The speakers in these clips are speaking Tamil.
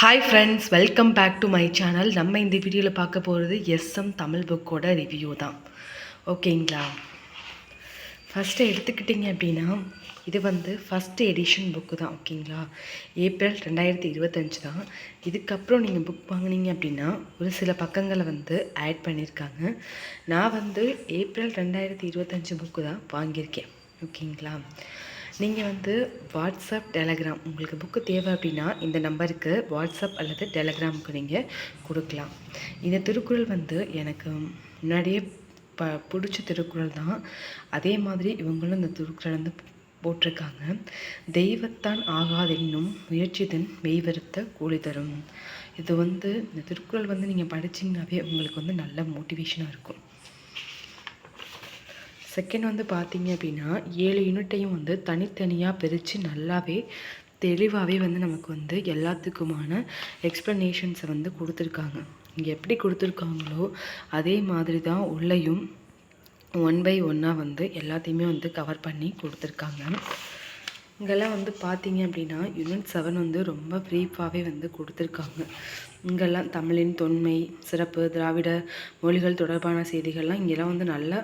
Hi friends welcome back to my channel நம்ம இந்த வீடியோவில் பார்க்க போகிறது எஸ்எம் தமிழ் புக்கோட ரிவ்யூ தான். ஓகேங்களா ஃபஸ்ட்டு எடுத்துக்கிட்டிங்க அப்படின்னா இது வந்து ஃபஸ்ட்டு எடிஷன் புக்கு தான் ஓகேங்களா ஏப்ரல் ரெண்டாயிரத்தி இருபத்தஞ்சு தான். இதுக்கப்புறம் நீங்கள் புக் வாங்கினீங்க அப்படின்னா ஒரு சில பக்கங்களை வந்து ஆட் பண்ணியிருக்காங்க. நான் வந்து ஏப்ரல் ரெண்டாயிரத்தி இருபத்தஞ்சு புக்கு தான் வாங்கியிருக்கேன் ஓகேங்களா நீங்கள் வந்து வாட்ஸ்அப் டெலகிராம் உங்களுக்கு புக்கு தேவை அப்படின்னா இந்த நம்பருக்கு வாட்ஸ்அப் அல்லது டெலகிராமுக்கு நீங்கள் கொடுக்கலாம். இந்த திருக்குறள் வந்து எனக்கு முன்னாடியே ப பிடிச்ச திருக்குறள் தான். அதே மாதிரி இவங்களும் இந்த திருக்குறள் வந்து போட்டிருக்காங்க. தெய்வத்தான் ஆகாதென்னும் முயற்சிதன் மெய்வருத்த கூலி தரும். இது வந்து இந்த திருக்குறள் வந்து நீங்கள் படிச்சிங்கனாவே உங்களுக்கு வந்து நல்ல மோட்டிவேஷனாக இருக்கும். செகண்ட் வந்து பார்த்தீங்க அப்படின்னா ஏழு யூனிட்டையும் வந்து தனித்தனியாக பிரித்து நல்லாவே தெளிவாகவே வந்து நமக்கு வந்து எல்லாத்துக்குமான எக்ஸ்ப்ளனேஷன்ஸை வந்து கொடுத்துருக்காங்க. இங்கே எப்படி கொடுத்துருக்காங்களோ அதே மாதிரி தான் உள்ளேயும் ஒன் பை ஒன்னாக வந்து எல்லாத்தையுமே வந்து கவர் பண்ணி கொடுத்துருக்காங்க. இங்கெல்லாம் வந்து பார்த்தீங்க அப்படின்னா யூனிட் செவன் வந்து ரொம்ப ப்ரீஃபாகவே வந்து கொடுத்துருக்காங்க. இங்கெல்லாம் தமிழின் தொன்மை சிறப்பு திராவிட மொழிகள் தொடர்பான செய்திகள்லாம் இங்கெல்லாம் வந்து நல்லா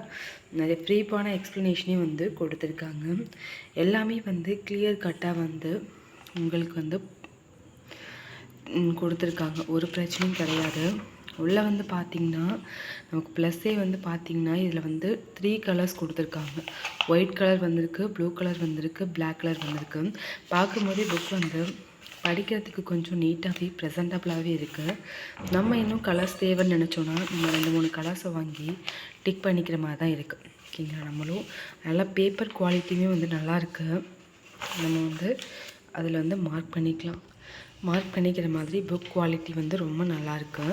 நிறைய ப்ரீஃபான எக்ஸ்ப்ளனேஷனே வந்து கொடுத்துருக்காங்க. எல்லாமே வந்து கிளியர் கட்டாக வந்து உங்களுக்கு வந்து கொடுத்துருக்காங்க. ஒரு பிரச்சனையும் கிடையாது. உள்ளே வந்து பார்த்திங்கன்னா நமக்கு ப்ளஸ்ஸே வந்து பார்த்திங்கன்னா இதில் வந்து த்ரீ கலர்ஸ் கொடுத்துருக்காங்க. ஒயிட் கலர் வந்திருக்கு ப்ளூ கலர் வந்திருக்கு பிளாக் கலர் வந்திருக்கு. பார்க்கும்போதே புக் வந்து படிக்கிறதுக்கு கொஞ்சம் நீட்டாகவே ப்ரெசன்டபுளாகவே இருக்குது நம்ம இன்னும் கலர்ஸ் தேவைன்னு நினச்சோன்னா நம்ம ரெண்டு மூணு கலர்ஸை வாங்கி டிக் பண்ணிக்கிற மாதிரி தான் இருக்குது ஓகேங்களா நம்மளும் நல்லா பேப்பர் குவாலிட்டியுமே வந்து நல்லாயிருக்கு நம்ம வந்து அதில் வந்து மார்க் பண்ணிக்கலாம். மார்க் பண்ணிக்கிற மாதிரி புக் குவாலிட்டி வந்து ரொம்ப நல்லாயிருக்கு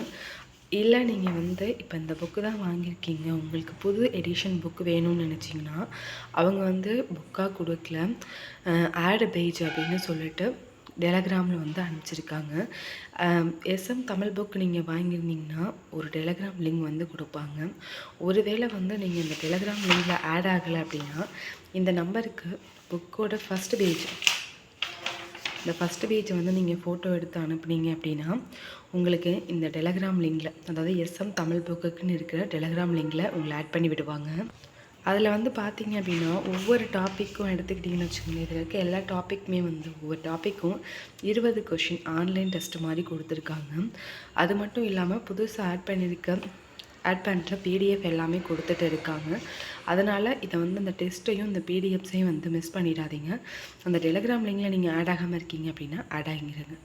இல்லை நீங்கள் வந்து இப்போ இந்த புக்கு தான் வாங்கியிருக்கீங்க. உங்களுக்கு புது எடிஷன் புக்கு வேணும்னு நினச்சிங்கன்னா அவங்க வந்து புக்காக கொடுக்கல. ஆடு பேஜ் அப்படின்னு சொல்லிட்டு டெலகிராமில் வந்து அனுப்பிச்சிருக்காங்க. எஸ்எம் தமிழ் புக் நீங்கள் வாங்கியிருந்தீங்கன்னா ஒரு டெலகிராம் லிங்க் வந்து கொடுப்பாங்க. ஒருவேளை வந்து நீங்கள் இந்த டெலகிராம் லிங்கில் ஆட் ஆகலை அப்படின்னா இந்த நம்பருக்கு புக்கோட ஃபஸ்ட் பேஜ் இந்த ஃபஸ்ட்டு பேஜை வந்து நீங்கள் ஃபோட்டோ எடுத்து அனுப்புனீங்க அப்படின்னா உங்களுக்கு இந்த டெலகிராம் லிங்கில் அதாவது எஸ்எம் தமிழ் புக்குன்னு இருக்கிற டெலகிராம் லிங்கில் உங்களை ஆட் பண்ணி விடுவாங்க. அதில் வந்து பார்த்தீங்க அப்படின்னா ஒவ்வொரு டாப்பிக்கும் எடுத்துக்கிட்டிங்கன்னு வச்சுக்கோங்க இதில் இருக்க எல்லா டாப்பிக்குமே வந்து ஒவ்வொரு டாப்பிக்கும் இருபது கொஷின் ஆன்லைன் டெஸ்ட் மாதிரி கொடுத்துருக்காங்க. அது மட்டும் இல்லாமல் புதுசாக ஆட் பண்ணியிருக்க ஆட் பண்ணுற பிடிஎஃப் எல்லாமே கொடுத்துட்டு இருக்காங்க. அதனால் இதை வந்து அந்த டெஸ்ட்டையும் இந்த பிடிஎஃப்ஸையும் வந்து மிஸ் பண்ணிடாதீங்க. அந்த டெலிகிராம் லிங்கில் நீங்கள் ஆட் ஆகாமல் இருக்கீங்க அப்படின்னா ஆட் ஆகிங்கிறங்க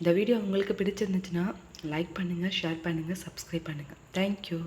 இந்த வீடியோ உங்களுக்கு பிடிச்சிருந்துச்சுன்னா லைக் பண்ணுங்கள் ஷேர் பண்ணுங்கள் சப்ஸ்கிரைப் பண்ணுங்கள் தேங்க்யூ